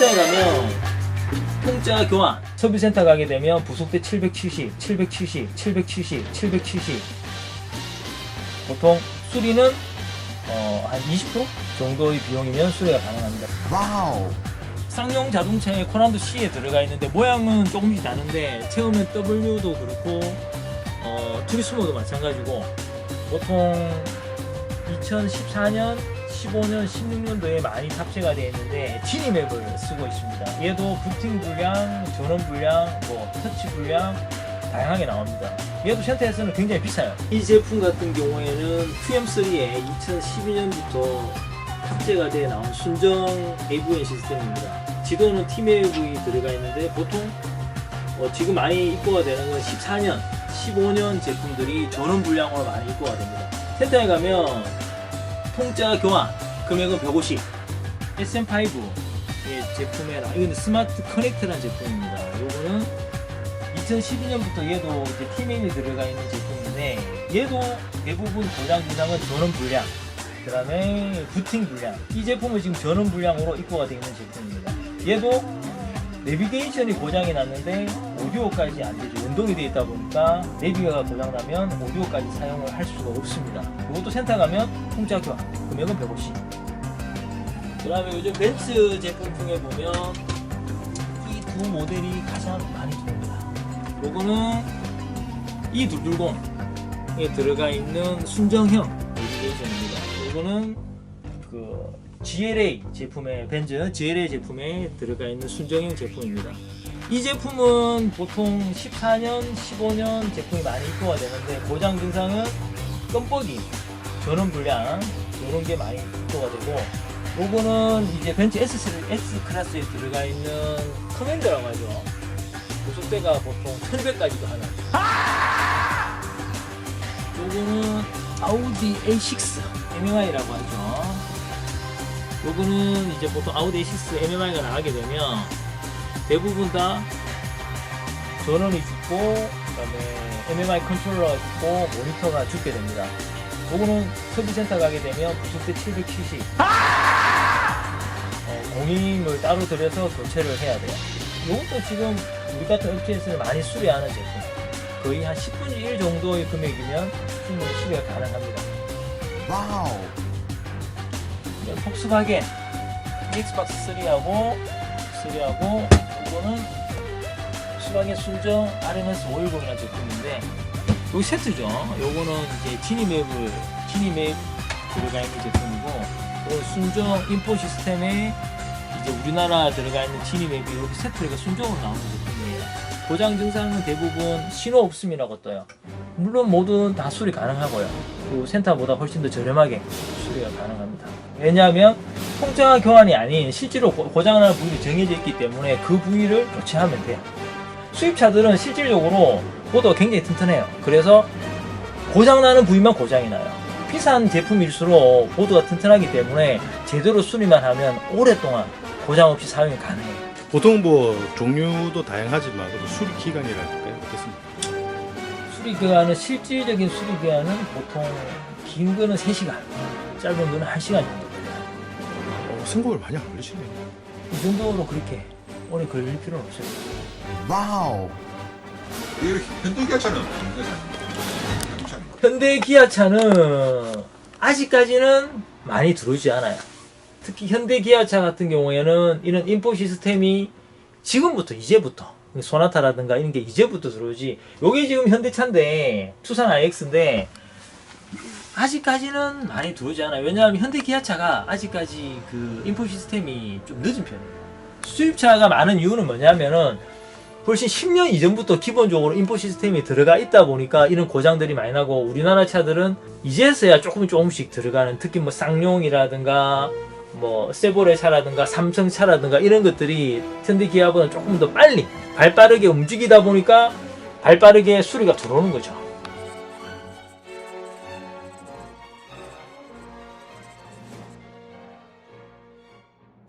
센터에 가면 통짜 교환 서비스센터 가게 되면 부속대 770, 770, 770, 770 보통 수리는 어, 한 20% 정도의 비용이면 수리가 가능합니다. 와우. 쌍용 자동차의 코란도 C에 들어가 있는데 모양은 조금씩 다른데 채우면 W도 그렇고 어, 투리스모도 마찬가지고 보통 2014년, 15년, 16년도에 많이 탑재가 되어 있는데 지니 맵을 쓰고 있습니다. 얘도 부팅 불량, 전원 불량, 뭐 터치 불량 다양하게 나옵니다. 얘도 센터에서는 굉장히 비싸요. 이 제품 같은 경우에는 QM3에 2012년부터 탑재가 돼 나온 순정 AVN 시스템입니다. 지도는 TMAV 들어가 있는데 보통 어, 지금 많이 입고가 되는 건 14년, 15년 제품들이 전원 불량으로 많이 입고가 됩니다. 센터에 가면 통짜 교환 금액은 150, SM5 의 제품에 나 이거는 스마트 커넥트라는 제품입니다. 요거는 2012년부터 얘도 이제 TMA이 들어가 있는 제품인데 얘도 대부분 고장 증상은 전원 불량 그 다음에 부팅 불량. 이 제품은 지금 전원 불량으로 입고가 되어 있는 제품입니다. 얘도 내비게이션이 고장이 났는데 오디오까지 안 되죠 연동이 되어 있다 보니까 내비가 고장 나면 오디오까지 사용을 할 수가 없습니다 이것도 센터 가면 통짜 교환 금액은 150. 그 다음에 요즘 벤츠 제품 중에 보면 이 두 모델이 가장 많이 들어옵니다 요거는 이220에 들어가 있는 순정형 내비게이션입니다. 요거는 그 GLA 제품의 벤츠 GLA 제품에 들어가 있는 순정형 제품입니다. 이 제품은 보통 14년, 15년 제품이 많이 입고가 되는데 고장 증상은 껌뻑이, 전원 불량 이런 게 많이 입고가 되고 요거는 이제 벤츠 S, S 클래스에 들어가 있는 커맨더라고 하죠. 고속대가 보통 1200까지도 하는 요거는 아우디 A6 MMI라고 하죠 요거는 이제 보통 아우디 A6 MMI가 나가게 되면 대부분 다 전원이 죽고 그 다음에 MMI 컨트롤러가 죽고 모니터가 죽게 됩니다 요거는 서비스센터 가게 되면 부속대 770 어, 공임을 따로 들여서 교체를 해야 돼요 이것도 지금 우리 같은 업체에서는 많이 수리하는 제품. 거의 한 10분의 1 정도의 금액이면 충분히 수리가 가능합니다. 와우. 폭스바겐 엑스박스 3하고 3하고 이거는 폭스바겐 순정 RMS 510이라는 제품인데 여기 세트죠. 요거는 이제 지니맵을 지니맵 들어가 있는 제품이고 요 순정 인포 시스템에 이제 우리나라 들어가 있는 지니맵이 이렇게 세트가 순정으로 나오는 제품이에요. 고장 증상은 대부분 신호 없음이라고 떠요. 물론 모두 다 수리 가능하고요. 그 센터보다 훨씬 더 저렴하게 수리가 가능합니다. 왜냐하면 통짜 교환이 아닌 실제로 고- 고장나는 부위가 정해져 있기 때문에 그 부위를 교체하면 돼요. 수입차들은 실질적으로 보드가 굉장히 튼튼해요. 그래서 고장나는 부위만 고장이 나요. 비싼 제품일수록 보드가 튼튼하기 때문에 제대로 수리만 하면 오랫동안 고장 없이 사용이 가능해요. 보통 뭐 종류도 다양하지만 그래도 수리 기간이랄까요? 어떻습니까? 수리 기간은 실질적인 수리 기간은 보통 긴 거는 3시간, 짧은 거는 1시간 정도 걸려요. 어, 승급을 많이 안 걸리시네요. 이 정도로 그렇게 오래 걸릴 필요는 없어요. 와우. 이렇게 현대 기아차는 현대차는 현대 기아차는 아직까지는 많이 들어오지 않아요. 특히 현대 기아차 같은 경우에는 이런 인포 시스템이 지금부터 이제부터 소나타라든가 이런 게 이제부터 들어오지. 요게 지금 현대차인데 투싼 iX인데 아직까지는 많이 들어오지 않아요. 왜냐하면 현대 기아차가 아직까지 그 인포 시스템이 좀 늦은 편이에요. 수입차가 많은 이유는 뭐냐면은 훨씬 10년 이전부터 기본적으로 인포 시스템이 들어가 있다 보니까 이런 고장들이 많이 나고 우리나라 차들은 이제서야 조금 조금씩 들어가는 특히 뭐 쌍용이라든가 뭐 세보레 차라든가 삼성 차라든가 이런 것들이 현대 기아보다 조금 더 빨리 발 빠르게 움직이다 보니까 발 빠르게 수리가 들어오는 거죠.